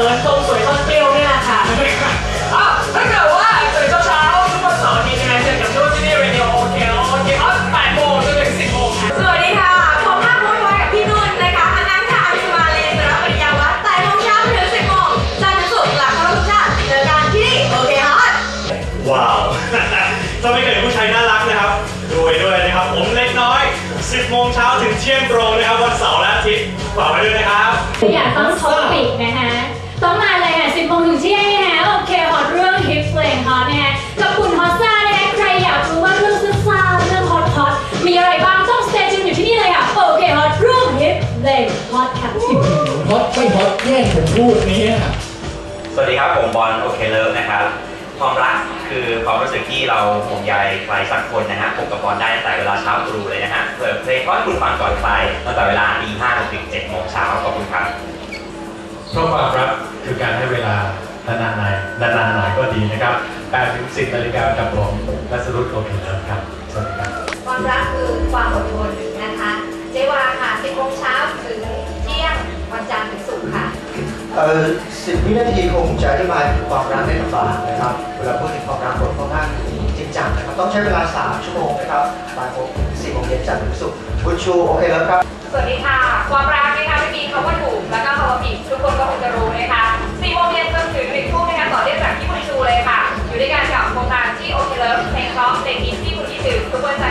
ขินตรงสวยต้นเปรี้ยวเนี่ยแหละค่ะอะถ้าเกิดว่าตื่นเช้าๆทุกวันเสาร์อาทิตย์นะเจอกับนู่นที่นี่เรดิโอโอเคโอเคออฟ8โมงจนถึง10โมงค่ะ สวัสดีค่ะ ผมภาคภูมิไว้กับพี่นุ่นนะคะอันนั้นค่ะอภิมาเลนรับปริญญาวัฒน์แต่โมงเช้าถึง10โมงจันทร์ถึงศุกร์หลังเคารพธงชาติเจอกันที่นี่ โอเคฮอต ว้าวจะไม่เกิดผู้ชายน่ารักนะครับรวยด้วยนะครับ ผมเล็กน้อย 10โมงเช้าถึงเที่ยงตรงนะครับ วันเสาร์และอาทิตย์ฝากไว้ด้วยนะครับ อยากต้องท็อ ไม่ฮอตแย่งผมพูดเนี่ยสวัสดีครับ ผมบอลโอเคเลิฟนะครับ ความรักคือความรู้สึกที่เราห่วงใยใครสักคนนะฮะพบกับบอลได้ตั้งแต่เวลาเช้าตรู่เลยนะฮะเปิดเพลงเพราะให้คุณฟังก่อนใครตั้งแต่เวลาตีห้าจนถึงเจ็ดโมงเช้าขอบคุณครับ เพราะความรักคือการให้เวลานานๆหน่อยนานๆหน่อยก็ดีนะครับ8ถึง10นาฬิกากับผมและสรุปโอเคแล้วครับ สวัสดีครับ ความรัก สิบวินาทีคงจะอธิบายถึงความรักในลำบากนะครับ เวลาพูดถึงความรักผนค่อนข้างจริงจังนะครับ ต้องใช้เวลา 3 ชั่วโมงนะครับบ่ายโมงสี่โมงเย็นจันทร์ถึงศุกร์บุญชู โอเคแล้วครับ สวัสดีค่ะ ความรักนะคะไม่มีคำว่าถูกแล้วก็คำว่าผิดทุกคนก็คงจะรู้นะคะสี่โมงเย็นจนถึงหนึ่งทุ่มนะคะต่อเนื่องจากที่บุญชูเลยค่ะ อยู่ด้วยกันกับโครงการที่โอเคแล้วเพลงเพราะเพลงอินที่คุณคิดถึงทุกคนจั